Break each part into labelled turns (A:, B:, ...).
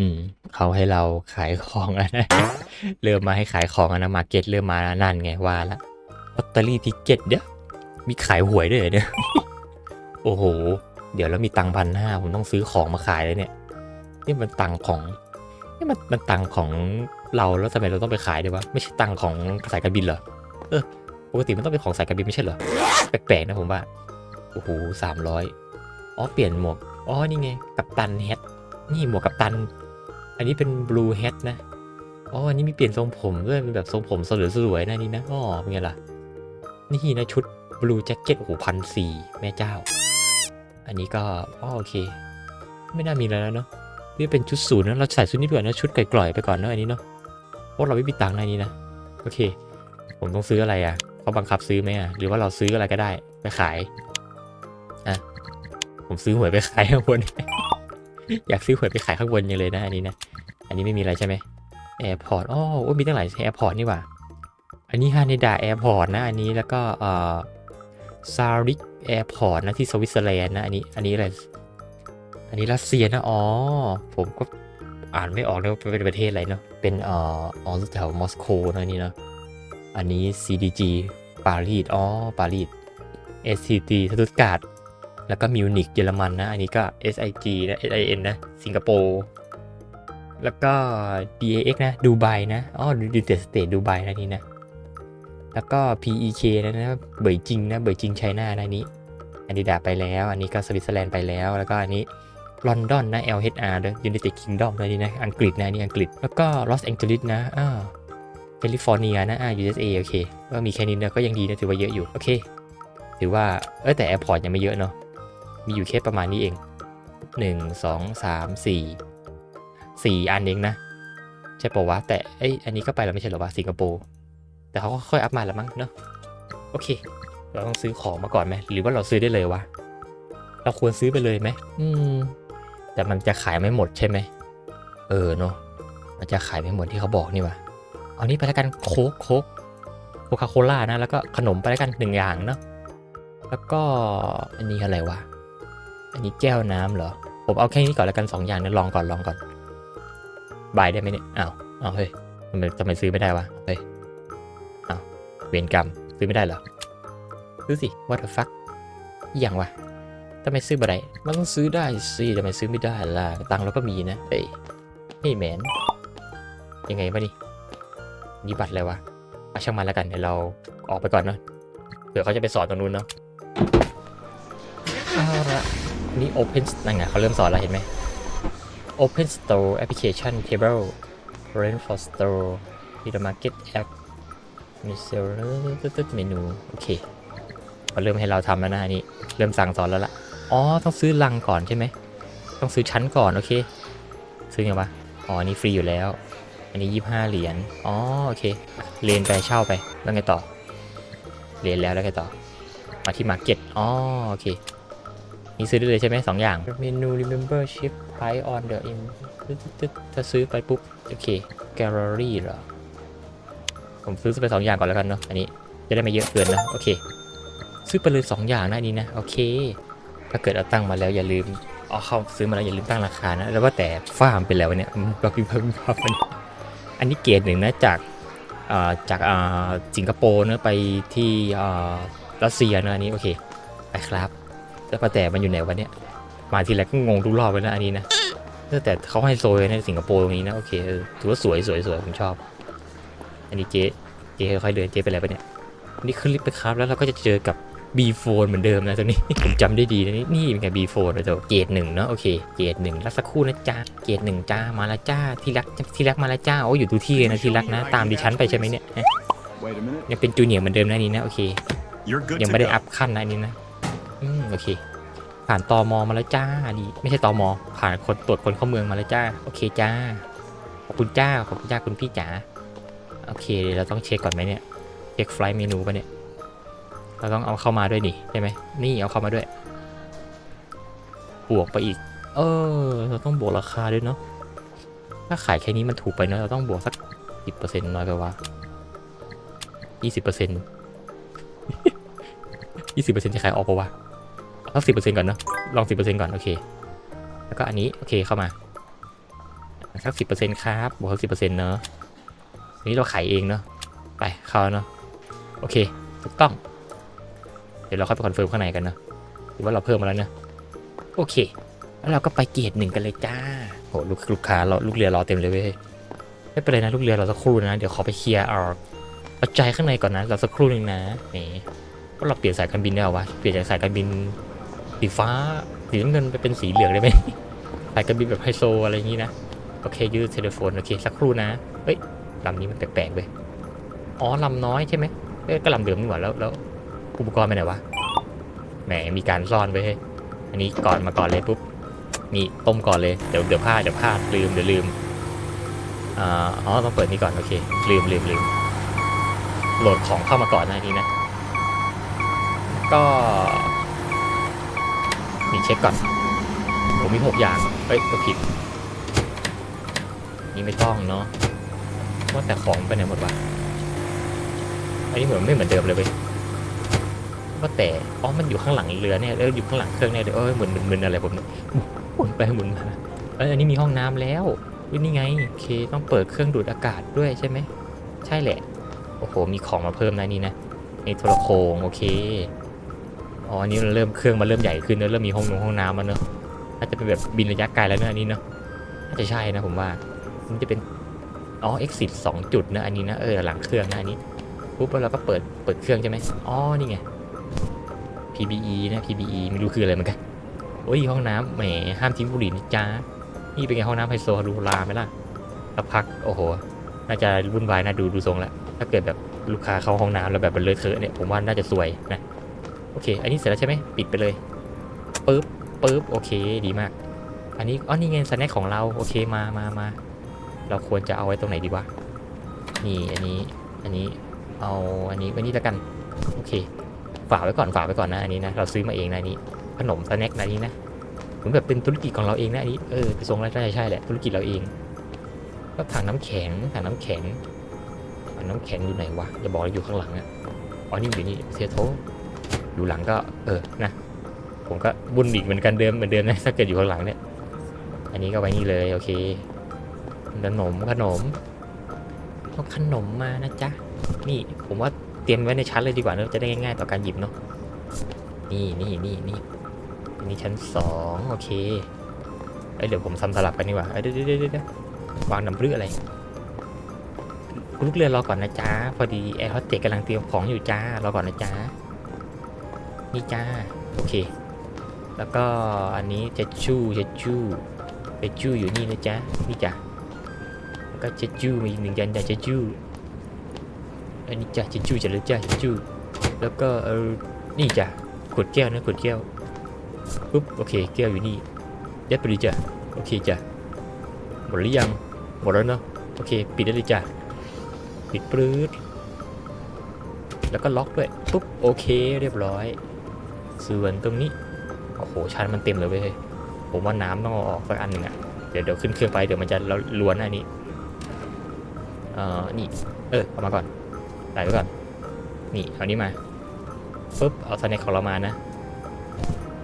A: อืมเขาให้เราขายของแล้วนะเริ่มมาให้ขายของแล้วนะมาเก็ตเริ่มมาแล้วนั่นไงว่าละลอตเตอรี่ทิเก็ตเดี๋ยมีขายหวยด้วยเนี่ยโอ้โห เดี๋ยวแล้วมีตังพันห้าผมต้องซื้อของมาขายเลยเนี่ย นี่มันตังของนี่มันมันตังของเราแล้วทำไมเราต้องไปขายด้วยวะไม่ใช่ตังของสายการบินเหรอเออปกติมันต้องเป็นของสายการบินไม่ใช่เหรอแปลกๆนะผมว่าโอ้โหสามร้อยอ๋อเปลี่ยนหมวกอ๋อนี่ไงกัปตันแฮทนี่หมวกกัปตัน อันนี้เป็นบลูแฮทนะ อ๋อ อันนี้มีเปลี่ยนทรงผมด้วย เป็นแบบทรงผมสลวยสลวยๆนะนี่นะ อ๋อ เป็นไงล่ะ นี่นะชุดบลูแจ็คเก็ตโอ้โหพันสี่แม่เจ้า อันนี้ก็อ๋อโอเค ไม่น่ามีแล้วเนาะนี่เป็นชุดศูนย์นะ เราใส่ชุดนี้ไปก่อนนะ ชุดไก่ๆไปก่อนเนอะอันนี้เนาะเพราะเราไม่มีตังค์ในนี้นะ โอเค ผมต้องซื้ออะไรอะเขาบังคับซื้อไหมอะ หรือว่าเราซื้ออะไรก็ได้ ไปขาย อะ ผมซื้อหวยไปขายข้างบน อยากซื้อหวยไปขายข้างบนยังเลยนะอันนี้นะ อันนี้ไม่มีอะไรใช่ไหมแอร์พอร์ตอ๋อมีตั้งหลายแอร์พอร์ตนี่ว่า อันนี้ฮาเนดาแอร์พอร์ตนะ อันนี้แล้วก็เอ่อซาริกแอร์พอร์ตนะที่สวิตเซอร์แลนด์นะ อันนี้ อันนี้อะไร อันนี้รัสเซียนะ อ๋อ ผมก็อ่านไม่ออกนะว่าเป็นประเทศอะไรเนาะ เป็นเอ่ออ๋อแถวมอสโกนะนี่เนาะ อันนี้ CDG ปารีส อ๋อ ปารีส SCT สตุตการ์ด แล้วก็มิวนิกเยอรมันนะ อันนี้ก็ SIG นะ SIN นะ สิงคโปร์ แล้วก็ DAX นะดูไบนะอ๋อดูเตสเตทดูไบนะนี่นะ แล้วก็ PEK นะนะเบยจิงนะเบยจิงไชน่านะนนี้อันดีดาไปแล้ว อันนี้ก็สวิตเซอร์แลนด์ไปแล้ว แล้วก็อันนี้ลอนดอนนะ LHR นะ United Kingdom นะนี่นะ อังกฤษนะนนี่อังกฤษ แล้วก็ลอสแองเจลิสนะอ่าแคลิฟอร์เนียนะอ่า USA โอเค ก็มีแค่นี้นะก็ยังดีนะถือว่าเยอะอยู่ โอเค ถือว่า เออแต่แอร์พอร์ตยังไม่เยอะเนาะ มีอยู่แค่ประมาณนี้เอง 1 2 3 4 4 อันเองนะ ใช่ปะวะ แต่ไออันนี้ก็ไปแล้วไม่ใช่หรอวะสิงคโปร์แต่เขาก็ค่อยอัพมาแล้วมั้งเนาะโอเค เราต้องซื้อของมาก่อนไหมหรือว่าเราซื้อได้เลยวะเราควรซื้อไปเลยไหมอืมแต่มันจะขายไม่หมดใช่ไหมเออเนาะมันจะขายไม่หมดที่เขาบอกนี่วะเอานี้ไปแล้วกันโค้กโค้กโคคาโคล่านะแล้วก็ขนมไปแล้วกันหนึ่งอย่างเนาะแล้วก็อันนี้อะไรวะอันนี้แก้วน้ำเหรอ ผมเอาแค่นี้ก่อนแล้วกันสองอย่างนะลองก่อนลองก่อน บายได้ไหมเนี่ยอ้าวอ้าวเฮ้ยทำไมทำไมซื้อไม่ได้วะเฮ้ยอ้าวเวรกรรมซื้อไม่ได้เหรอซื้อสิ what the fuck อหย่างวะทำไมซื้อบ่ได้มันต้องซื้อได้สิทำไมซื้อไม่ได้ล่ะตังค์เราก็มีนะเฮ้ยเฮ้ยแมนยังไงวะนี่นี่บัตรอะไรวะเอาช่างมันแล้วกันเดี๋ยวเราออกไปก่อนเนาะเผื่อเขาจะไปสอนตรงนู้นเนาะเอาละนี่ Open นั่นไงเขาเริ่มสอนแล้วเห็นไหม Open Store Application Table Rent for Store in the Market App มีเซลล์ตึ๊ดเมนู โอเคเขาเริ่มให้เราทำแล้วนะอันนี้เริ่มสั่งสอนแล้วล่ะ อ๋อ ต้องซื้อลังก่อนใช่ไหม ต้องซื้อชั้นก่อน โอเค ซื้อไงวะ อ๋อ นี่ฟรีอยู่แล้ว อันนี้ 25 เหรียญ อ๋อ โอเค เรียนไปเช่าไป แล้วไงต่อ เรียนแล้วแล้วไงต่อ มาที่ Market อ๋อ โอเค นี่ซื้อได้เลยใช่ไหมสองอย่างเมนู remember ship price on the in ถ้าซื้อไปปุ๊บ โอเค gallery เหรอ ผมซื้อไปสองอย่างก่อนแล้วกันเนาะอันนี้จะได้ไม่เยอะเกินนะโอเค ซื้อไปเลยสองอย่างนะอันนี้นะ โอเค ถ้าเกิดเอาตั้งมาแล้วอย่าลืมเอาเข้าซื้อมาแล้วอย่าลืมตั้งราคานะ แล้วว่าแต่ฟาร์มไปแล้วเนี่ยบางทีเพิ่มพับมันอันนี้เกรดหนึ่งนะจากอ่าจากอ่าสิงคโปร์เนะไปที่อ่ารัสเซียเนะอันนี้โอเคไปครับ แล้วแต่มันอยู่ไหนวะเนี่ยมาทีไรก็งงทุกรอบเลยนะอันนี้นะเออแต่เขาให้โซยในสิงคโปร์ตรงนี้นะโอเคเออถือว่าสวยสวยสวยผมชอบ อันนี้เจ๊เจ๊ค่อยๆเดินเจ๊ไปอะไรปะเนี่ยอันนี่ขึ้นลิฟต์ไปครับแล้วเราก็จะเจอกับ B p h o n e เหมือนเดิมนะตรงนี้ ผมจำได้ดีนะนี่นี่เป็นไง B p h o n e เลยตัวเกรดหนึ่งเนาะโอเคเกรดหนึ่งรักสักครู่นะจ้าเกรดหนึ่งจ้ามาแล้วจ้าที่รักที่รักมาแล้วจ้าโอ้อยู่ทุกที่เลยนะที่รักนะตามดิฉันไปใช่ไหมเนี่ยฮะ
B: Wait a minute.
A: ยังเป็นจูเนียร์เหมือนเดิมนะนี่นะโอเค
B: You're good
A: ยัง
B: to
A: ไม่ได้
B: go.
A: อัพขั้นนะอันนี้นะอืมโอเค ผ่านตอมอมาแล้วจ้าดีไม่ใช่ตอมอผ่านคนตรวจคนเข้าเมืองมาแล้วจ้าโอเคจ้าขอบคุณจ้าขอบคุณจ้าคุณพี่จ๋าโอเคเดี๋ยวเราต้องเช็คก่อนไหมเนี่ยเช็คไฟล์เมนูปะเนี่ยเราต้องเอาเข้ามาด้วยนี่ใช่ไหมนี่เอาเข้ามาด้วยบวกไปอีก เออ เราต้องบวกราคาด้วยเนาะถ้าขายแค่นี้มันถูกไปเนาะเราต้องบวกสักสิบเปอร์เซ็นต์น้อยไปว่ายี่สิบเปอร์เซ็นต์ยี่สิบเปอร์เซ็นต์จะขายออกปะวะ เอาสิบเปอร์เซ็นต์ก่อนเนาะลองสิบเปอร์เซ็นต์ก่อน โอเค แล้วก็อันนี้ โอเคเข้ามาสักสิบเปอร์เซ็นต์ครับบวกสักสิบเปอร์เซ็นต์เนอะอันนี้เราขายเองเนอะไปเข้าเนอะโอเคถูกต้อง เดี๋ยวเราเข้าไปคอนเฟิร์มข้างในกันเนอะหรือว่าเราเพิ่มมาแล้วเนอะโอเค แล้วเราก็ไปเกียรหนึ่งกันเลยจ้าโหลูกลูกค้ารอลูกเรือรอเต็มเลยเว้ยไม่เป็นไรนะลูกเรือเราสักครู่นะ เดี๋ยวขอไปเคลียร์เอาปัจจัยข้างในก่อนนะเราสักครู่หนึ่งนะนี่ว่าเราเปลี่ยนสายการบินได้หรอวะเปลี่ยนจากสายการบิน สีฟ้าสีน้ำเงินไปเป็นสีเหลืองได้ไหมสายการบินแบบไฮโซอะไรอย่างนี้นะ โอเคยืดเทเลโฟนโอเคสักครู่นะเฮ้ยลำนี้มันแปลกๆเว้ยอ๋อลำน้อยใช่ไหมเอ้ยก็ลำเดิมนี่หว่าแล้วแล้วอุปกรณ์ไปไหนวะ แหมมีการซ่อนไว้ให้อันนี้ก่อนมาก่อนเลยปุ๊บ นี่ต้มก่อนเลย เดี๋ยวเดี๋ยวพลาดเดี๋ยวพลาดลืมเดี๋ยวลืมอ๋อต้องเปิดนี่ก่อนโอเค ลืมลืมลืมโหลดของเข้ามาก่อนหน้านี้นะ ก็ นี่เช็คก่อน ผมมีหกอย่าง เอ้ยก็ผิด นี่ไม่ต้องเนาะว่าแต่ของไปไหนหมดวะอันนี้เหมือนไม่เหมือนเดิมเลยเว้ยว่าแต่ อ๋อ มันอยู่ข้างหลังเรือเนี่ยเอออยู่ข้างหลังเครื่องเนี่ยเดี๋ยเอ้ยเหมือนมึนๆอะไรผมเนี่ยหมุนไปหมุนมาเอ้ยอันนี้มีห้องน้ำแล้ววินี่ไงโอเคต้องเปิดเครื่องดูดอากาศด้วยใช่ไหม ใช่แหละ โอ้โห มีของมาเพิ่มนะนี่นะนี่โทรโคงโอเค อ๋ออันนี้มันเริ่มเครื่องมันเริ่มใหญ่ขึ้นเนอะเริ่มมีห้องนงห้องน้ำมันเนอะน่าจะเป็นแบบบินระยะไกลแล้วเนอะอันนี้เนอะน่าจะใช่นะผมว่ามันจะเป็นอ๋อ exit สองจุดนะอันนี้นะเออหลังเครื่องนะอันนี้ปุ๊บแล้วเราก็เปิดเปิดเครื่องใช่ไหมอ๋อนี่ไง PBE นะ PBE ไม่รู้คืออะไรเหมือนกันโอ้ยห้องน้ำแหมห้ามทิ้งบุหรี่นะจ๊ะนี่เป็นไงห้องน้ำไฮโซฮารูลาไหมล่ะสักพักโอ้โหน่าจะวุ่นวายน่าดูดูทรงแล้วถ้าเกิดแบบลูกค้าเข้าห้องน้ำแล้วแบบมันเลอะเทอะเนี่ยผมว่าน่าจะสวยนะ โอเค อันนี้เสร็จแล้วใช่ไหมปิดไปเลยปึ๊บปึ๊บโอเคดีมาก อันนี้อ๋อนี่ไงสแน็คของเราโอเคมามามาเราควรจะเอาไว้ตรงไหนดีวะนี่อันนี้อันนี้เอาอันนี้ไว้นี่แล้วกันโอเคฝากไว้ก่อนฝากไว้ก่อนนะอันนี้นะเราซื้อมาเองนะอันนี้ขนมสแน็คนะอันนี้นะเหมือนแบบเป็นธุรกิจของเราเองนะอันนี้เออไปทรงแล้วใช่ใช่แหละธุรกิจเราเองก็ถังน้ำแข็งถังน้ำแข็งถังน้ำแข็งอยู่ไหนวะอย่าบอกอยู่ข้างหลังอะอ๋อนี่อยู่นี่เซียโท อยู่หลังก็เออนะผมก็บุญอีกเหมือนกันเดิมเหมือนเดิมนะถ้าเกิดอยู่ข้างหลังเนี่ย อันนี้ก็ไว้นี่เลยโอเคขนมขนมเอาขนมมานะจ๊ะนี่ผมว่าเตรียมไว้ในชั้นเลยดีกว่าเนอะจะได้ง่ายๆต่อการหยิบเนาะนี่นี่นี่นี่อันนี้ชั้นสองโอเคเอ้ยเดี๋ยวผมทำสลับกันดีกว่าเดี๋ยวเดี๋ยวเดี๋ยววางน้ำเรืออะไรลูกเรือรอก่อนนะจ๊ะพอดีแอร์โฮสเตสกำลังเตรียมของอยู่จ้ารอก่อนนะจ๊ะ นี่จ้า โอเค แล้วก็อันนี้เจจูเจจูเจจูอยู่นี่นะจ๊ะนี่จ้ะแล้วก็เจจูมีอีกหนึ่งยันจ้ะเจจูอันนี้จ้ะเจจูจะเลยจ้ะเจจูแล้วก็เออนี่จ้ะขวดแก้วนะขวดแก้วปุ๊บโอเคแก้วอยู่นี่ยัดไปเลยจ้ะโอเคจ้ะหมดหรือยังหมดแล้วเนาะโอเค ปิดได้เลยจ้ะปิดปรื๊ดแล้วก็ล็อกด้วยปุ๊บโอเคเรียบร้อย ส่วนตรงนี้ โอ้โห ชั้นมันเต็มเลยเว้ย ผมว่าน้ำต้องเอาออกสักอันหนึ่งอะเดี๋ยวเดี๋ยวขึ้นเครื่องไปเดี๋ยวมันจะล้วนๆนอันนี้ เอ่อ นี่ เออ เอามาก่อนใส่ไว้ก่อน นี่ เอานี้มาปุ๊บ เอาสแน็คของเรามานะ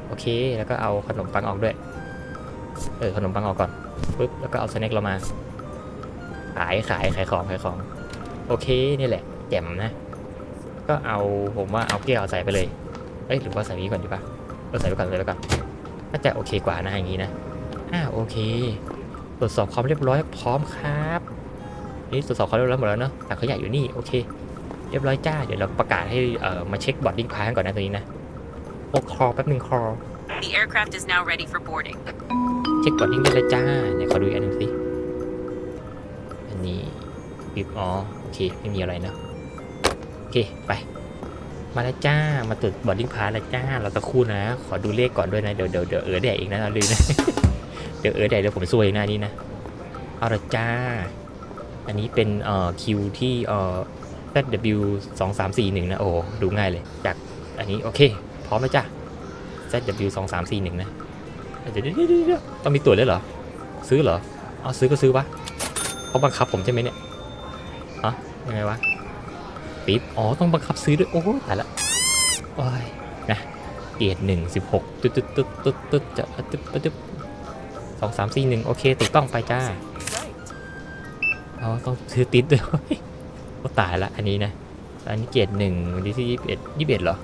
A: โอเค แล้วก็เอาขนมปังออกด้วย เออ ขนมปังออกก่อนปุ๊บ แล้วก็เอาสแน็คเรามา ขาย ขาย ขายของ ขายของ โอเค นี่แหละ แจ่มนะ ก็เอา ผมว่าเอาแก้วใส่ไปเลย เอ้ยหรือว่าใส่นี้ก่อนดีปะเออใส่ไปก่อนใส่ไปก่อนน่าจะโอเคกว่านะอย่างนี้นะอ่าโอเค ตรวจสอบความเรียบร้อยพร้อมครับ นี่ตรวจสอบความเรียบร้อยหมดแล้วเนาะแต่เขาใหญ่อยู่นี่โอเค เรียบร้อยจ้าเดี๋ยวเราประกาศให้เอ่อมาเช็คบอร์ดดิ้งพาสก่อนนะตัวนี้นะโอ้คอแป๊บหนึ่งคอ
C: The aircraft is now ready for boarding.
A: เช็คบอร์ดดิ้งได้เลยจ้าไหนขอดูอีกอันหนึ่งสิอันนี้ปิบอ๋อโอเคไม่มีอะไรเนาะโอเคไป มาแล้วจ้า มาตรวจบอดดิ้งพาสแล้วจ้า เราตะคู่นะ ขอดูเลขก่อนด้วยนะ เดี๋ยวเดี๋ยวเดี๋ยวเออแดกอีกนะเราลืมนะ เดี๋ยวเออแดกเดี๋ยวผมซวยอีกนะอันนี้นะ เอาละจ้า อันนี้เป็นเอ่อคิวที่เอ่อ ZW 2 3 4 1นะ โอ้ดูง่ายเลย จากอันนี้โอเค พร้อมแล้วจ้า ZW 2 3 4 1นะเดี๋ยวเดี๋ยวเดี๋ยวเดี๋ยวต้องมีตรวจด้วยเหรอ ซื้อเหรอ เอาซื้อก็ซื้อวะเขาบังคับผมใช่ไหมเนี่ยฮะยังไงวะ ปิ๊บอ๋อ ต้องบังคับซื้อด้วย โอ้ตายละโอ้ยนะเกียรหนึ่งสิบหกตึ๊ดตึ๊ดตึ๊ดตึ๊ดตึ๊ดจะตึ๊ดตึ๊ดสองสามสี่หนึ่งโอเคติดกล้องไปจ้า
C: Right.
A: อ๋อต้องซื้อติดด้วยก็ตายละอันนี้นะ อันนี้เกรดหนึ่งวันที่ยี่สิบเอ็ดยี่สิบเอ็ดเหรอ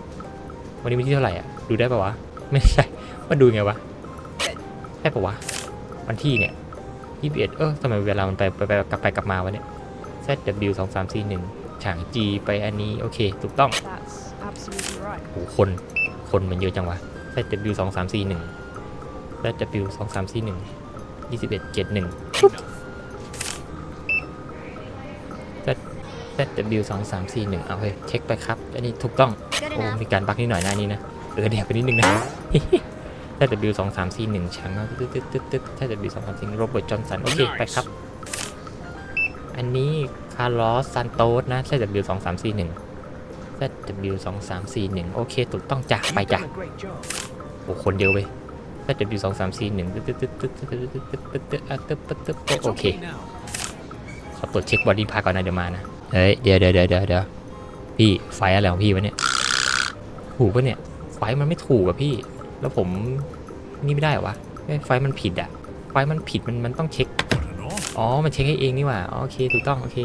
A: วันนี้วันที่เท่าไหร่อะ ดูได้ปะวะ ไม่ใช่ มันดูไงวะใช่ปะวะ วันที่เนี่ยยี่สิบเอ็ดเออทำไมเวลามันไปไปไปกลับไปกลับมาวะเนี่ย ZW สองสามสี่หนึ่ง ฉาง G ไปอันนี้โอเค ถูกต้อง
D: That's absolutely right.
A: โอ้โหคนคนมันเยอะจังวะ ZW สองสามสี่หนึ่ง ZW สองสามสี่หนึ่งยี่สิบเอ็ดเจ็ดหนึ่ง ZW สองสามสี่หนึ่งเอาเฮ้ยเช็คไปครับ อันนี้ถูกต้อง
C: Good
A: โอ้ มีการบักนิดหน่อยนะอันนี่นะ เออเดี๋ยวไปนิดนึงนะ ZW สองสามสี่หนึ่งช้างตึ๊ดตึ๊ดตึ๊ดตึ๊ด ZW สองสามสี่โรเบิร์ตจอห์นสัน โอเค ไปครับ อันนี้ คาร์ลอสซันโตสนะ ZW 2 3 4 1 ZW 2 3 4 1โอเค ถูกต้องจ้ะไปจ้ะโอ้คนเดียวเว้ย ZW 2 3 4 1โอเคขอตรวจเช็คบอดี้พาก่อนนะเดี๋ยวมานะ เฮ้ย เดี๋ยวเดี๋ยวเดี๋ยวเดี๋ยวพี่ไฟอะไรของพี่วะเนี่ย ถูกปะเนี่ย ไฟมันไม่ถูกอะพี่ แล้วผมนี่ไม่ได้หรอวะไฟมันผิดอะไฟมันผิดมันมันต้องเช็ค อ๋อ มันเช็คให้เองนี่หว่า โอเค ถูกต้อง โอเค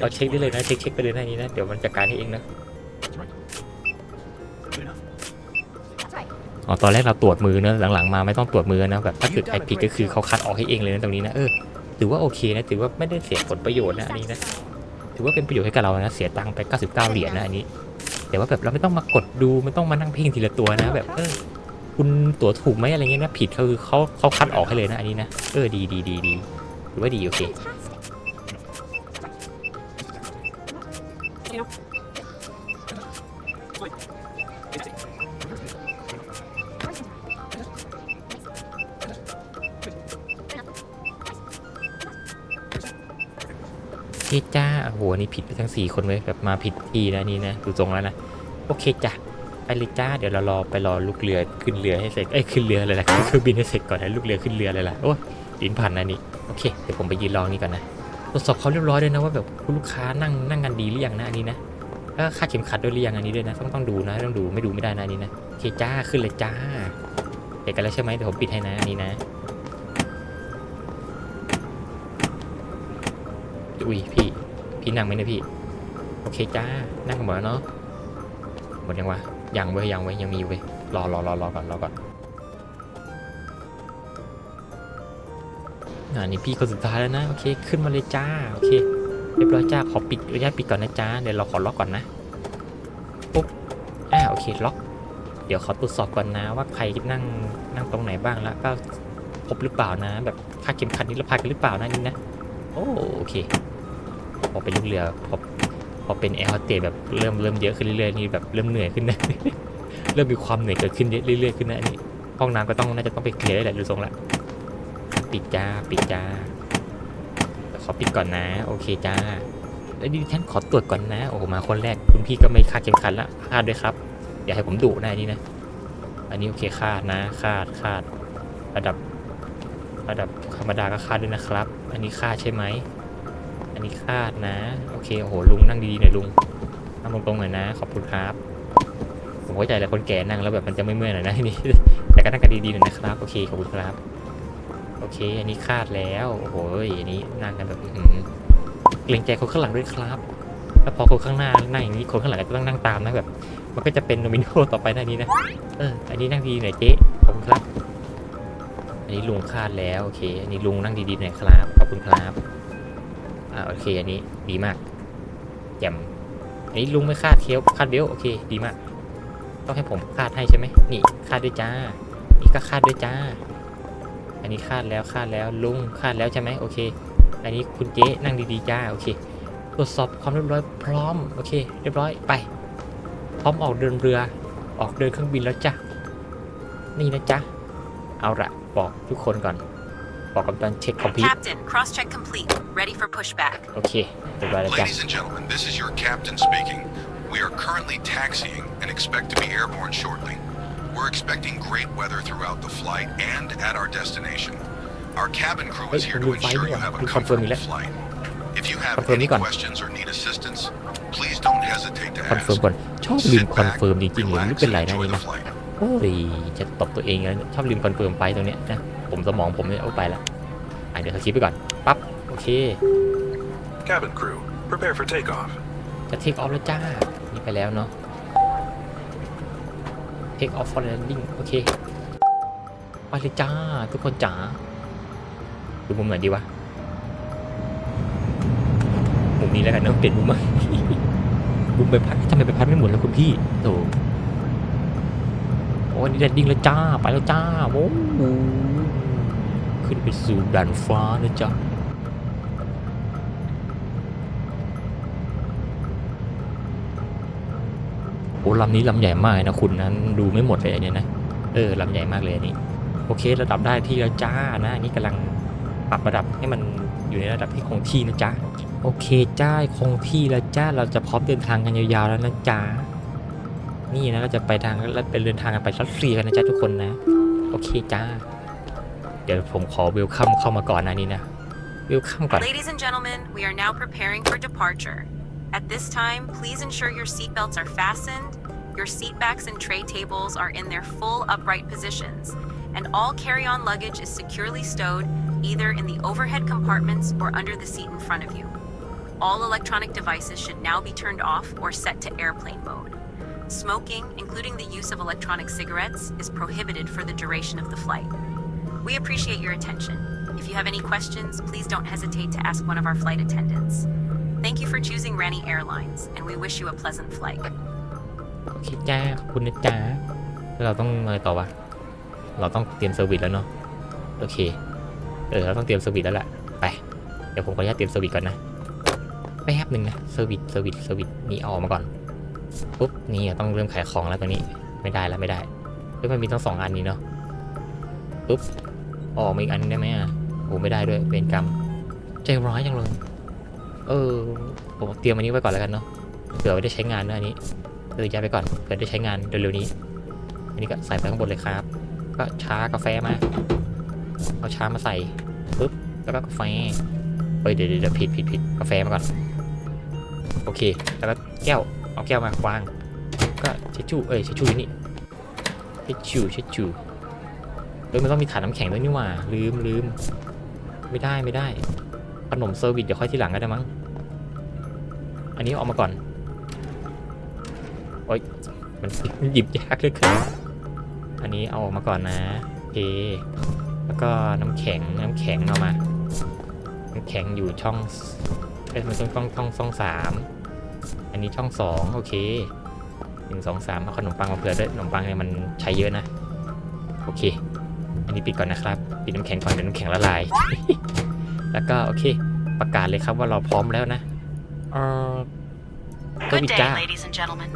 A: เราเช็คได้เลยนะเช็คเช็คไปเลยนะอันนี้นะเดี๋ยวมันจัดการให้เองนะอ๋อตอนแรกเราตรวจมือเนอะหลังๆมาไม่ต้องตรวจมือนะแบบถ้าเกิดใครผิดก็คือเขาคัดออกให้เองเลยนะตรงนี้นะเออถือว่าโอเคนะถือว่าไม่ได้เสียผลประโยชน์นะอันนี้นะถือว่าเป็นประโยชน์ให้กับเรานะเสียตังค์ไป 99 เหรียญนะอันนี้ แต่ว่าแบบเราไม่ต้องมากดดูไม่ต้องมานั่งเพ่งทีละตัวนะแบบเออคุณตั๋วถูกไหมอะไรเงี้ยนะผิดเขาคือเขาเขาคัดออกให้เลยนะอันนี้นะเออดีดีดีดีถือว่าดีโอเค พี่จ้าโอ้โหอันนี่ผิดไปทั้งสี่คนเลยแบบมาผิดที่นะนี่นะดูทรงแล้วนะโอเคจ้ะไปเลยจ้าเดี๋ยวเรารอไปรอลูกเรือขึ้นเรือให้เสร็จเอ้ยขึ้นเรือเลยแหละขึ้นเครื่องบินให้เสร็จก่อนนะลูกเรือขึ้นเรือเลยล่ะโอ้ยลิ้นพันนะนี่โอเคเดี๋ยวผมไปยืนรอนี่ก่อนนะ ตรวจสอบเขาเรียบร้อยด้วยนะว่าแบบคุณลูกค้านั่งนั่งกันดีหรือยังนะอันนี้นะแล้วก็คาเข็มขัดด้วยหรือยังอันนี้ด้วยนะต้องต้องดูนะต้องดูไม่ดูไม่ได้นะอันนี้นะโอเคจ้าขึ้นเลยจ้าเด็กกันแล้วใช่ไหมเดี๋ยวผมปิดให้นะอันนี้นะอุ้ยพี่พี่นั่งไหมเนี่ยพี่โอเคจ้านั่งกันหมดแล้วเนาะหมดยังวะยังเว้ยยังเว้ยยังมีอยู่เว้ยรอรอรอรอก่อนรอก่อน อ่านี่พี่คนสุดท้ายแล้วนะโอเคขึ้นมาเลยจ้าโอเคเรียบร้อยจ้าขอปิดอนุญาตปิดก่อนนะจ้าเดี๋ยวเราขอล็อกก่อนนะปุ๊บอ่าโอเคล็อก เดี๋ยวขอตรวจสอบก่อนนะ ว่าใครนั่งนั่งตรงไหนบ้างแล้วก็ครบหรือเปล่านะ แบบคาเข็มขัดนิรภัยกันหรือเปล่านะนี่นะโอ้โอเคพอเป็นลูกเรือพอพอเป็นแอร์โฮสเตสแบบเริ่มเริ่มเยอะขึ้นเรื่อยๆนี่แบบเริ่มเหนื่อยขึ้นนะเริ่มมีความเหนื่อยเกิดขึ้นเรื่อยๆขึ้นนะอันนี้ห้องน้ำก็ต้องน่าจะต้องไปเคลียร์ได้แหละดูทรงละ ปิดจ้า ปิดจ้า ขอปิดก่อนนะ โอเคจ้าแล้วดิฉันขอตรวจก่อนนะ โอ้โหมาคนแรก คุณพี่ก็ไม่คาดเข็มขัดละคาดด้วยครับ อย่าให้ผมดุนะอันนี้นะ อันนี้โอเคคาดนะ คาดคาด ระดับ ระดับธรรมดาก็คาดด้วยนะครับ อันนี้คาดใช่ไหม อันนี้คาดนะ โอเค โอ้โห ลุงนั่งดีๆหน่อยลุง นั่งตรงๆหน่อยนะ ขอบคุณครับ ผมเข้าใจแหล้วคนแก่นั่งแล้วแบบมันจะไม่เมื่อยหน่อยนะนี่ แต่ก็นั่งกันดีๆหน่อยนะครับ โอเค ขอบคุณครับ โอเค อันนี้คาดแล้วโอ้โหอันนี้นั่งกันแบบเกรงใจคนข้างหลังด้วยครับ แล้วพอคนข้างหน้านั่งอย่างนี้คนข้างหลังก็ต้องนั่งตามนะแบบ มันก็จะเป็นโนมิโนต่อไปนะอันนี้นะเอออันนี้นั่งดีหน่อยเจ๊ขอบคุณครับ อันนี้ลุงคาดแล้วโอเค อันนี้ลุงนั่งดีๆหน่อยครับขอบคุณครับอ่าโอเคอันนี้ดีมากแจ่มอันนี้ลุงไม่คาดเทลคาดเบลโอเคดีมาก ต้องให้ผมคาดให้ใช่ไหมนี่คาดด้วยจ้านี่ก็คาดด้วยจ้า อันนี้คาดแล้วคาดแล้วลุงคาดแล้วใช่ไหมโอเค อันนี้คุณเจ๊นั่งดีๆจ้าโอเค ตรวจสอบความเรียบร้อยพร้อมโอเค เรียบร้อยไป พร้อมออกเดินเรือ ออกเดินเครื่องบินแล้วจ้ะนี่นะจ๊ะเอาละบอกทุกคนก่อน บอกกับตอนเช็คคอมพิว
C: Captain, cross check complete. Ready for pushback.
A: โอเคเรียบร้อยแล้วจ้ะ
E: Ladies and gentlemen, this is your captain speaking. We are currently taxiing and expect to be airborne shortly. We're expecting great weather throughout the flight and at our destination. Our cabin crew is here to ensure you have a comfortable flight. If you have any questions or need assistance, please don't hesitate to
A: คอนเฟิร์ม
E: ask.
A: ก่อนชอบลืม
E: Sit
A: คอน
E: back,
A: เฟิร์มจริงๆหรือไม่
E: relax,
A: เป็นไร
E: and
A: นะ
E: enjoy
A: นี่
E: the
A: นะ
E: flight.
A: โอ้ยจะตบตัวเองแล้วชอบลืมคอนเฟิร์มไปตรงเนี้ยนะผมสมองผมเนี่ยเอาไปละอะเดี๋ยวสคิปไปก่อนปั๊บโอเค
F: Cabin crew, prepare for takeoff.
A: จะเทคออฟแล้วจ้านี่ไปแล้วเนาะ เทคออฟฟอร์แลนดิ้งโอเค ไปเลยจ้า ทุกคนจ๋า ดูมุมไหนดีวะ มุมนี้แล้วกันเนอะเปลี่ยนมุมมามุมใบพัดทำไมใบพัดไม่หมุนแล้วคุณพี่โถโอ้ยนี่แลนดิ้งแล้วจ้า ไปแล้วจ้าโอ้ขึ้นไปสู่ด่านฟ้านะจ๊ะ โอ้ลำนี้ลำใหญ่มากนะคุณนั้นดูไม่หมดเลยเนี่ยนะเออลำใหญ่มากเลยอันนี้โอเคระดับได้ที่แล้วจ้านะอันนี่กำลังปรับระดับให้มันอยู่ในระดับที่คงที่นะจ๊ะโอเคจ้าคงที่แล้วจ้าเราจะพร้อมเดินทางกันยาวๆแล้วนะจ๊ะนี่นะเราจะไปทางแล้วไปเดินทางกันไปรัสเซียกันนะจ๊ะทุกคนนะ โอเคจ้า เดี๋ยวผมขอเวลคัมเข้ามาก่อนนะนี่นะเวลคัมก่อน
C: Ladies and gentlemen, we are now preparing for departure. At this time, please ensure your seatbelts are fastened, your seatbacks and tray tables are in their full upright positions, and all carry on luggage is securely stowed either in the overhead compartments or under the seat in front of you. All electronic devices should now be turned off or set to airplane mode. Smoking, including the use of electronic cigarettes, is prohibited for the duration of the flight. We appreciate your attention. If you have any questions, please don't hesitate to ask one of our flight attendants. Thank you for choosing Rani Airlines, and we wish you a pleasant flight.
A: โอเคจ้าขอบคุณนะจ้าแล้วเราต้องอะไรต่อวะ เราต้องเตรียมเซอร์วิสแล้วเนาะ โอเค เออ เราต้องเตรียมเซอร์วิสแล้วแหละไป เดี๋ยวผมขออนุญาตเตรียมเซอร์วิสก่อนนะ แป๊บหนึ่งนะเซอร์วิส เซอร์วิส เซอร์วิส นี่เอาออกมาก่อน ปุ๊บ นี่ต้องเริ่มขายของแล้วตัวนี้ ไม่ได้แล้วไม่ได้เฮ้ยมันมีทั้งสองอันนี้เนาะ ปุ๊บ ออกมาอีกอันได้ไหมอะโอ้ไม่ได้ด้วยเวรกรรม ใจร้ายจังเลย เออผมเตรียมอันนี้ไว้ก่อนแล้วกันเนาะเผื่อไว้ได้ใช้งานนะอันนี้เออย้ายไปก่อนเผื่อได้ใช้งานเร็วๆนี้ อันนี้ก็ใส่ไปข้างบนเลยครับ ก็ชากาแฟมาเอาชามาใส่ปุ๊บแล้วก็กาแฟเฮ้ยเดี๋ยวเดี๋ยวเดี๋ยวผิดผิดผิดกาแฟมาก่อนโอเคแล้วก็แก้วเอาแก้วมาวาง ก็เช็ดชูเอ้ยเช็ดชู่นี่เช็ดชูเช็ดชูเฮ้ยมันต้องมีถาดน้ำแข็งด้วยนี่หว่าลืมลืมไม่ได้ไม่ได้ขนมเซอร์วิสเดี๋ยวค่อยที่หลังก็ได้มั้ง อันนี้เอาอกมาก่อน โอ๊ย มันหยิบยากเลยครับ อันนี้เอาออกมาก่อนนะโอเคแล้วก็น้ำแข็งน้ำแข็งเอามา น้ำแข็งอยู่ช่องเอ้ยมันต้องต้องต้องช่องสาม อันนี้ช่องสองโอเคหนึ่งสองสามเอาขนมปังมาเผื่อด้วยขนมปังเนี่ยมันใช้เยอะนะ โอเค อันนี้ปิดก่อนนะครับ ปิดน้ำแข็งก่อนเดี๋ยวน้ำแข็งละลาย แล้วก็โอเค ประกาศเลยครับว่าเราพร้อมแล้วนะ Uh,
C: Good day, ladies and gentlemen.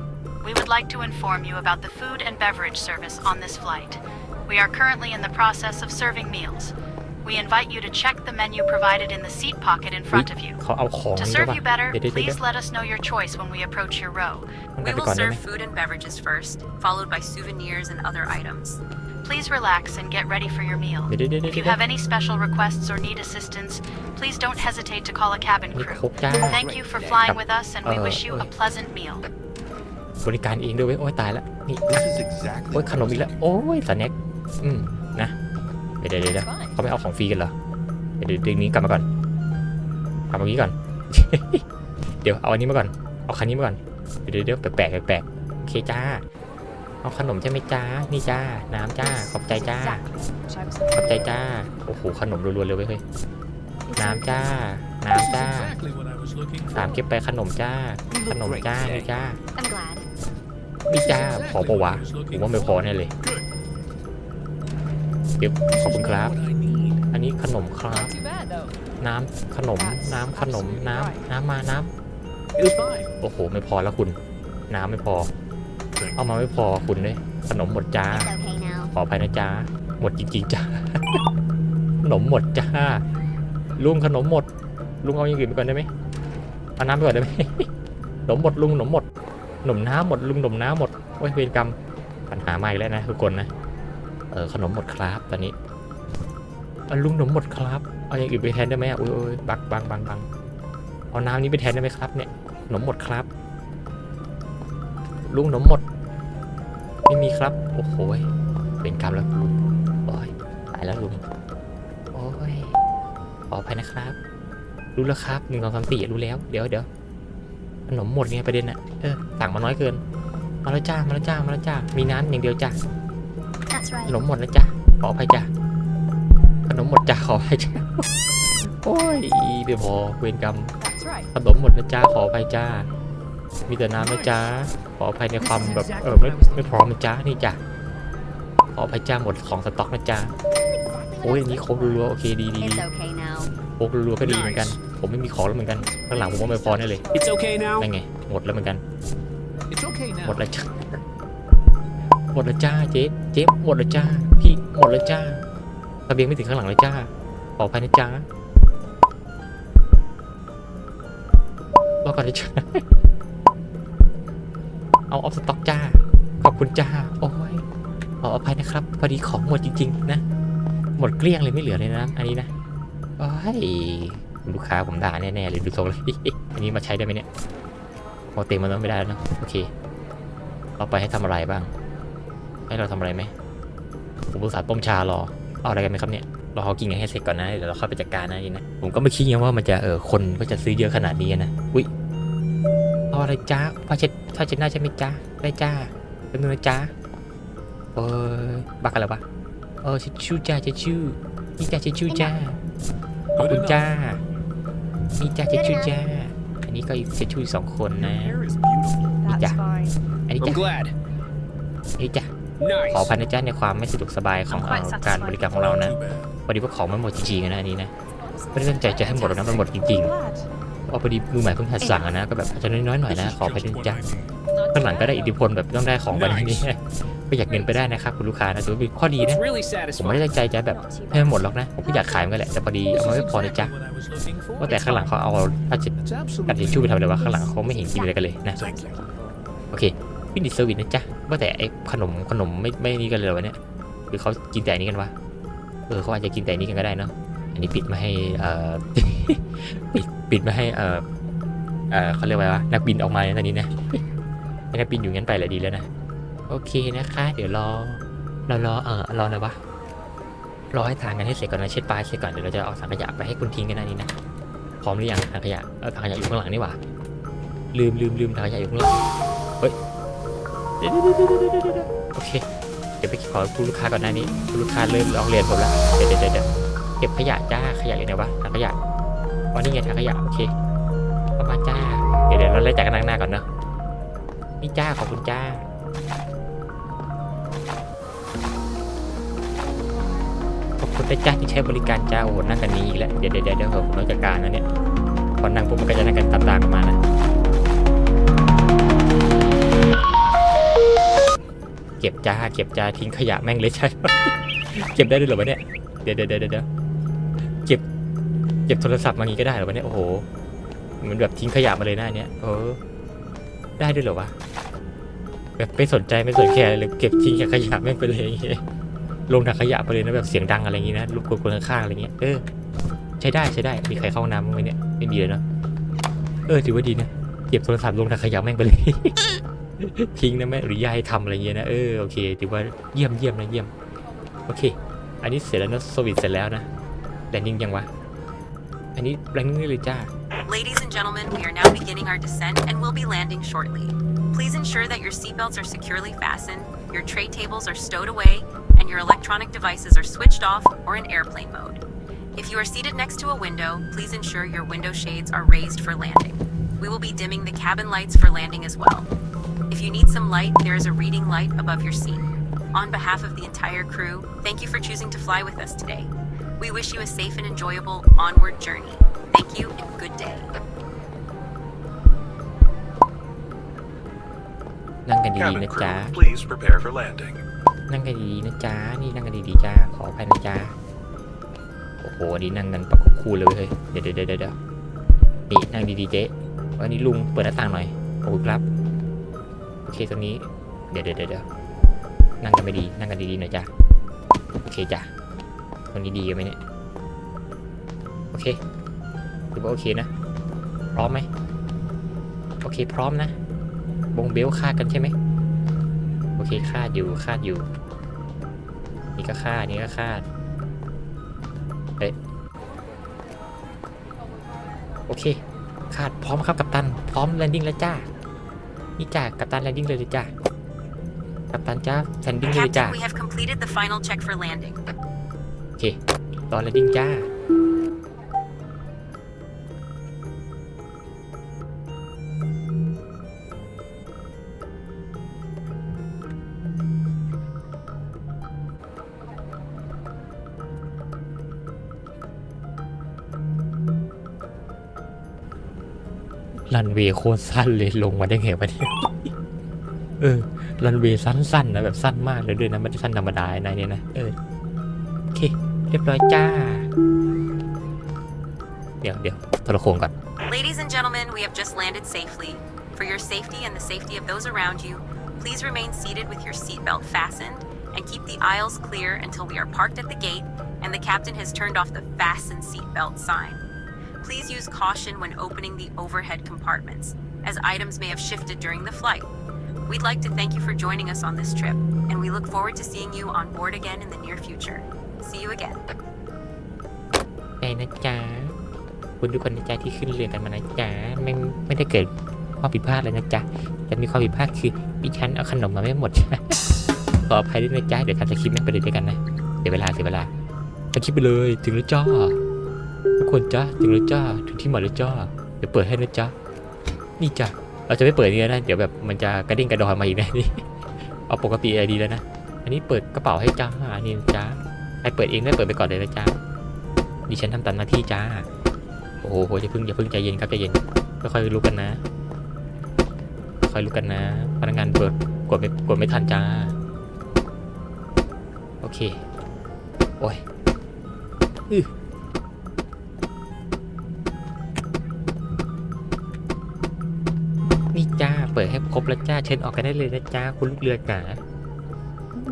C: We would like to inform you about the food and beverage service on this flight. We are currently in the process of serving meals. We invite you to check the menu provided in the seat pocket in front of you.
A: เขาเอาของ
C: To
A: นี่ด้วย
C: serve
A: ป่ะ
C: you better,
A: เดี๋ยวเดี๋ยวเดี๋ยว
C: please let us know your choice when we approach your row.
A: ต้อง
C: We
A: การไป
C: will
A: ก่อนได้ไหม
C: serve food and beverages first, followed by souvenirs and other items. Please relax and get ready for your meal.
A: เดี๋ยวเดี๋ยวเดี๋ยว
C: If
A: เดี๋
C: you
A: ยว
C: have any special requests or need assistance, please don't hesitate to call a cabin
A: นี่
C: crew.
A: ครบจ้า
C: Thank you for flying with us, and we
A: Uh,
C: wish you a
A: oi.
C: pleasant meal.
A: บริการเองด้วยเว้ยโอ้ยตายแล้วนี่
B: This is exactly
A: โอ้ย
B: what
A: ข
B: I
A: นม
B: was
A: อีกแล้ว โอ้ยสแน็คอืมนะ เดี๋ยวเดี๋ยวเดี๋ยวเขาไม่เอาของฟรีกันเหรอเดี๋ยวเดี๋ยวดึงนี้กลับมาก่อน กลับมานี้ก่อน เดี๋ยวเอาอันนี้มาก่อน เอาคันนี้มาก่อน เดี๋ยวเดี๋ยวเดี๋ยวแปลกๆแปลกๆโอเคจ้า เอาขนมใช่ไหมจ้า นี่จ้า น้ำจ้า ขอบใจจ้า
D: Exactly what I was
A: ขอบใจจ้า โอ้โห ขนมรัวๆเลยเว้ยเฮ้ยน้ำจ้า น้ำจ้า สามเก็บไปขนมจ้า ขนมจ้านี่จ้า
D: I'm glad.
A: นี่จ้า พอปะวะ ผมว่าไม่พอแน่เลย เดี๋ยวขอบคุณครับ อันนี้ขนมครับ
D: Not too bad though.
A: น้ำขนม น้ำขนม น้ำน้ำมาน้ำโอ้โห ไม่พอแล้วคุณ น้ำไม่พอ เอามาไม่พอคุณเลยขนมหมดจ้า
G: It's okay now.
A: ขออภัยนะจ้า หมดจริงๆจ้า ขนมหมดจ้า ลุงขนมหมด ลุงเอาอย่างอื่นไปก่อนได้ไหมเอาน้ำไปก่อนได้ไหมขนมหมดลุงขนมหมดขนมน้ำหมดลุงขนมน้ำหมดโอ้ยเวรกรรมปัญหามาอีกแล้วนะทุกคนนะ เออขนมหมดครับตอนนี้อลุงขนมหมดครับ เอาอย่างอื่นไปแทนได้ไหมอะอุ้ยอุ้ยบักบังบังบังเอาน้ำนี้ไปแทนได้ไหมครับเนี่ยขนมหมดครับ ลุงขนมหมด ไม่มีครับ โอ้โหยเป็นกรรมแล้วลุงโอ้ยตายแล้วลุงโอ้ยขออภัยนะครับ รู้แล้วครับหนึ่งสองสามสี่รู้แล้ว เดี๋ยวเดี๋ยวขนมหมดไงประเด็นอะเออสั่งมาน้อยเกิน มาแล้วจ้ามาแล้วจ้ามาแล้วจ้ามีน้ำอย่างเดียวจ้า
G: That's
A: ข
G: right.
A: นมหมดแล้วจ้าขออภัยจ้าขนมหมดจ้าขออภัยจ้าโอ้ยเดี๋ยวพอเวรกรรม
D: That's right.
A: ขนมหมดนะจ้าขออภัยจ้า มีแต่น้ำนะจ้าขออภัยในความแบบเออไม่ไม่พร้อมนะจ้านี่จ้าขออภัยจ้าหมดของสต็อกนะจ้าโอ้ยอันนี้ครบรัวๆโอเคดีดีดี
G: It's okay now.
A: ครบรัวๆก็ดีเหมือนกัน ผมไม่มีของแล้วเหมือนกันข้างหลังผมว่าไม่พอแน่เลย
H: It's okay now.
A: นั่นไงหมดแล้วเหมือนกัน
H: It's okay
A: หม
H: now.
A: ดแล้วจ้าห มดแล้วจ้าเจ๊เจ๊หมดแล้วจ้า พี่หมดแล้วจ้าทะเบียนไม่ถึงข้างหลังเลยจ้าขออภัยนะจ้ารอก่อนนะจ้าเอาออฟสต็อกจ้า ขอบคุณจ้า โอ้ยขออภัยนะครับ พอดีของหมดจริง ๆ นะ หมดเกลี้ยงเลยไม่เหลือเลยนะ อันนี้นะ โอ้ย ลูกค้าผมด่าแน่ๆเลยดูทรงเลย อันนี้มาใช้ได้ไหมเนี่ยโอเต็มมันต้องไม่ได้แล้วเนะโอเค เราไปให้ทำอะไรบ้าง ให้เราทำอะไรไหมผมอุตส่าห์ต้มชารอ เอาอะไรกันไหมครับเนี่ยรอเขากินกันให้เสร็จก่อนนะ เดี๋ยวเราค่อยไปจัดการนะนี่นะ ผมก็ไม่คิดยังว่ามันจะเออคนก็จะซื้อเยอะขนาดนี้นะ อุ้ยเอาอะไรจ้าผ้าเช็ดผ้าเช็ดหน้าใช่ไหมจ้าได้จ้าเป็นมือจ้าเออบักอะไรวะเออเช็ดชู่จ้าเช็ดชู่นี่จ้าเช็ดชู่จ้าขอบคุณจ้านี่จ้าเช็ดชู่จ้าอันนี้ก็อีกเช็ดชู่อีกสองคนนะ
B: Hair is beautiful.
D: That's
A: Yeah.
D: fine.
A: อันนี้
H: I'm
A: จ้า
H: glad.
A: อันนี้จ้า
H: Nice.
A: ขอพันนะจ้าในความไม่สะดวกสบายของ
C: I'm
A: เอ่
C: quite
A: อการบริการของเรานะ
F: Too bad.
A: พอดีว่าของมันหมดจริงๆนะอันนี้นะไม่ได้ตั้งใจจะให้หมดหรอกนะมันหมดจริง
D: Glad.
A: ๆเอาพอดีมือใหม่เพิ่งหัดสั่งอะนะก็แบบอาจจะน้อยๆหน่อยนะขอไปด้วยจ้าข้างหลังก็ได้อิทธิพลแบบต้องได้ของแบบนี้ก็อยากเงินไปได้นะครับคุณลูกค้านะถือว่าเป็นข้อดีนะ
H: It's really
A: ผมไม่
H: satisfying.
A: ได้ตั้งใจจะแบบ
D: Not too
A: ให้มันหมดหรอกนะผมก็อยากขายมันก็แหละแต่พอดีเอามาไม่พอนะจ๊ะว่าแต่ข้างหลังเขาเอาผ้าเช็ด
H: That's
A: กระดาษทิชชู่ไปทำอะไรวะข้างหลังเขาไม่เห็นกินอะไรกันเลยนะ
F: Thank you.
A: โอเค ฟินิชเซอร์วิสนะจ๊ะว่าแต่ไอ้ขนมขนมไม่ไม่นี่กันเลยวะเนี่ยหรือเขากินแต่นี้กันวะเออเขาอาจจะกินแต่นี้กันก็ได้เนาะอันนี้ปิดไม่ให้เอ่อปิดปิดไม่ให้เอ่อเอ่อเขาเรียกว่าไรวะนักบินออกมาในตอนนี้นะให้นักบินอยู่งั้นไปแหละดีแล้วนะโอเคนะคะ เดี๋ยวรอเรารอเออรออะไรวะรอให้ทานกันให้เสร็จก่อนนะเช็ดปลายเสร็จก่อนเดี๋ยวเราจะเอาถังขยะไปให้คุณทิ้งกันนะนี่นะพร้อมหรือยังถังขยะเออถังขยะอยู่ข้างหลังนี่หว่าลืมลืมลืมถังขยะอยู่ข้างหลังเฮ้ย เดี๋ยวโอเค เดี๋ยวไปขอคุณลูกค้าก่อนหน้านี้คุณลูกค้าเริ่มร้องเรียนผมแล้ว เดี๋ยวเดี๋ยวเดี๋ยวเก็บขยะจ้าขยะอยู่ไหนวะถังขยะวันนี้ไงถังขยะโอเคเข้ามาจ้า เดี๋ยวเดี๋ยวเราไล่จากกันนั่งหน้าก่อนเนาะนี่จ้าขอบคุณจ้าขอบคุณนะจ้าที่ใช้บริการจ้าโอ้โหนั่งกันนี้อีกแล้วเดี๋ยวเดี๋ยวเดี๋ยวผมต้องจัดการนะเนี่ยพอนั่งผมมันก็จะนั่งกันตามๆกันมานะ เก็บจ้าเก็บจ้าทิ้งขยะแม่งเลยใช่เก็บได้ด้วยเหรอวะเนี่ยเดี๋ยวเดี๋ยวเดี๋ยวเดี๋ยวเก็บเก็บโทรศัพท์มางี้ก็ได้เหรอวะเนี่ยโอ้โหเหมือนแบบทิ้งขยะมาเลยหน้าเนี้ยเออได้ด้วยเหรอวะแบบไม่สนใจไม่สนแคร์เลยเก็บทิ้งขยะแม่งไปเลยอย่างเงี้ยลงถังขยะไปเลยนะแบบเสียงดังอะไรอย่างงี้นะรบกวนคนข้างๆอะไรเงี้ยเออใช้ได้ใช้ได้มีใครเข้าห้องน้ำบ้างไหมเนี่ยไม่มีเลยเนาะเออถือว่าดีนะเก็บโทรศัพท์ลงถังขยะแม่งไปเลย ทิ้งนะแม่หรือยายทำอะไรเงี้ยนะเออโอเคถือว่าเยี่ยมเยี่ยมนะเยี่ยมโอเค อันนี้เสร็จแล้วนะสวิตเสร็จแล้วนะแลนดิ้งยังวะอันนี้แลนดิ้งเลยจ้า
C: Ladies and gentlemen, we are now beginning our descent and will be landing shortly. Please ensure that your seatbelts are securely fastened, your tray tables are stowed away, and your electronic devices are switched off or in airplane mode. If you are seated next to a window, please ensure your window shades are raised for landing. We will be dimming the cabin lights for landing as well. If you need some light, there is a reading light above your seat. On behalf of the entire crew, thank you for choosing to fly with us today. We wish you a safe and enjoyable onward journey. Thank you and good day.
A: นั่งกันดี
F: Cabin
A: ๆนะจ๊ะ
F: crew, please prepare for landing.
A: นั่งกันดีๆนะจ๊ะ นี่นั่งกันดีๆจ้า ขออภัยนะจ๊ะ โอ้โหอันนี้นั่งกันประกบคู่เลยเว้ยเฮ้ย เดี๋ยวเดี๋ยวเดี๋ยวเดี๋ยวนี่นั่งดีๆเจ๊วันนี้ลุงเปิดหน้าต่างหน่อยขอบคุณครับ โอเคตรงนี้ เดี๋ยวเดี๋ยวเดี๋ยวนั่งกันไม่ดี นั่งกันดีๆหน่อยจ้ะ โอเคจ้ะ ตรงนี้ดีกันไหมเนี่ย โอเคถือว่าโอเคนะ พร้อมไหม โอเคพร้อมนะ บงเบลคาดกันใช่ไหม โอเคคาดอยู่คาดอยู่ นี่ก็คาดนี่ก็คาดเอ๊ะโอเคขาดพร้อมครับกัปตัน พร้อมแลนดิ้งแล้วจ้า นี่จ้ากัปตันแลนดิ้งเลยเลยจ้ากัปตันจ้าแลนดิ้งเลยจ้า
C: Captain, we have completed the final check for landing.
A: โอเครอแลนดิ้งจ้า รันเวย์โคตรสั้นเลยลงมาได้ไงวะเนี่ยเออรันเวย์สั้นๆนะแบบสั้นมากเลยด้วยนะไม่ได้สั้นธรรมดาในนี่ยนะเออโอเค เรียบร้อยจ้า เดี๋ยวเดี๋ยวโทรโคงก่อน
C: Ladies and gentlemen, we have just landed safely. For your safety and the safety of those around you, please remain seated with your seatbelt fastened and keep the aisles clear until we are parked at the gate and the captain has turned off the fasten seatbelt sign. Please use caution when opening the overhead compartments, as items may have shifted during the flight. We'd like to thank you for joining us on this trip, and we look forward to seeing you on board again in the near future. See you again.
A: ใจนะจ๊ะคุณทุกคนนะจ๊ะที่ขึ้นเรือกันมานะจ๊ะไม่ไม่ได้เกิดความผิดพลาดเลยนะจ๊ะแต่มีความผิดพลาดคือดิฉันเอาขนมมาไม่หมด ขออภัยด้วยนะจ๊ะเดี๋ยวทำสคริปต์นั่งไปเลยด้วยกันนะเดี๋ยวเวลาเสียเวลาทำคลิปไปเลยถึงแล้วจ้าทุก คนจ้าถึงแล้วจ้าถึงที่หมายแล้วจ้าเดี๋ยวเปิดให้นะจ๊ะนี่จ้ะเราจะไม่เปิดนี่แล้วนะเดี๋ยวแบบมันจะกระดิ่งกระดอนมาอีกนะนี่เอาปกติอะไรดีแล้วนะอันนี้เปิดกระเป๋าให้จ้าอันนี้จ้าใครเปิดเองได้เปิดไปก่อนเลยนะจ๊ะดิฉันทำตามหน้าที่จ้าโอ้โหอย่าพิ่งอย่าพิ่งใจเย็นครับใจเย็นค่อยๆลุกกันนะค่อยลุกกันนะพนักงานเปิดกดไม่กดไม่ทันจ้าโอเคโอ้ยอื้อ ให้ครบแล้วจ้า เชิญออกกันได้เลยนะจ้าคุณลูกเรือจ๋า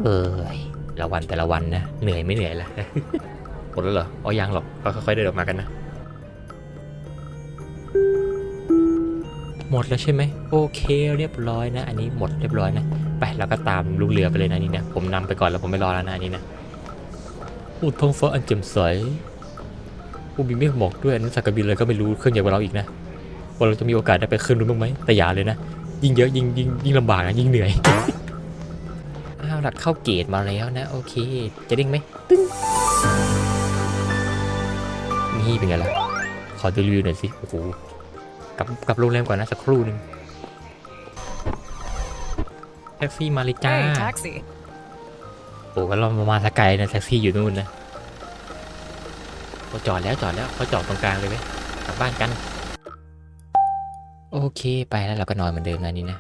A: เอ้ยละวันแต่ละวันนะ เหนื่อยไม่เหนื่อยละหมดแล้วเหรออ๋อยังหรอกก็ค่อยๆเดินออกมากันนะ หมดแล้วใช่ไหมโอเคเรียบร้อยนะ อันนี้หมดเรียบร้อยนะไปเราก็ตามลูกเรือไปเลยนะนี่นะผมนำไปก่อนแล้วผมไม่รอแล้วนะอันนี่นะอุท้องฟ้าอันแจ่มใสผู้มีเมฆหมอกด้วยอันนั้นสายการบินอะไรก็ไม่รู้เครื่องใหญ่กว่าเราอีกนะว่าเราจะมีโอกาสได้ไปขึ้นนู้นบ้างไหมแต่อย่าเลยนะ ยิ่งเยอะยิ่งยิ่งยิ่งลำบากนะยิ่งเหนื่อยอ้าวหลัดเข้าเกตมาแล้วนะ โอเค จะเด้งไหมนี่เป็นไงล่ะ ขอดูรีวิวหน่อยสิโอ้โหกลับกลับโรงแรมก่อนนะสักครู่หนึ่งแท็กซี่มาเลยจ้า
D: Hey, taxi.
A: โอ้ก็เรามามาสกายนะแท็กซี่อยู่นู่นนะโอ้จอดแล้วจอดแล้วเขาจอดตรงกลางเลยไหมกลับบ้านกัน โอเคไปแล้วเราก็นอนเหมือนเดิมนะนี่นะ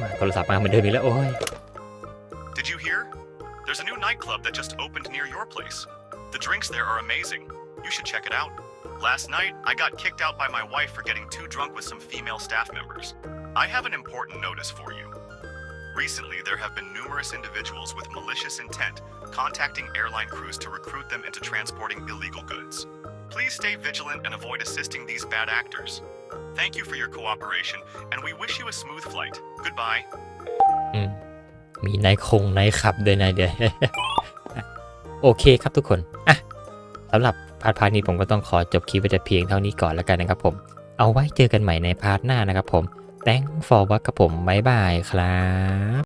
A: มาโทรศัพท์มาเหมือนเดิมอีกแล้วโอ้ย
B: Did you hear? There's a new nightclub that just opened near your place. The drinks there are amazing. You should check it out. Last night, I got kicked out by my wife for getting too drunk with some female staff members. I have an important notice for you. Recently, there have been numerous individuals with malicious intent contacting airline crews to recruit them into transporting illegal goods. Please stay vigilant and avoid assisting these bad actors. Thank you for your cooperation, and we wish you a smooth flight. Goodbye.
A: อืมมีนายคงนายขับด้วยนายเดียว โอเคครับทุกคน อะสำหรับพาร์ทพาร์ทนี้ผมก็ต้องขอจบคลิปไว้แต่เพียงเท่านี้ก่อนแล้วกันนะครับผม เอาไว้เจอกันใหม่ในพาร์ทหน้านะครับผม thank for watch กับผมบ๊ายบายครับ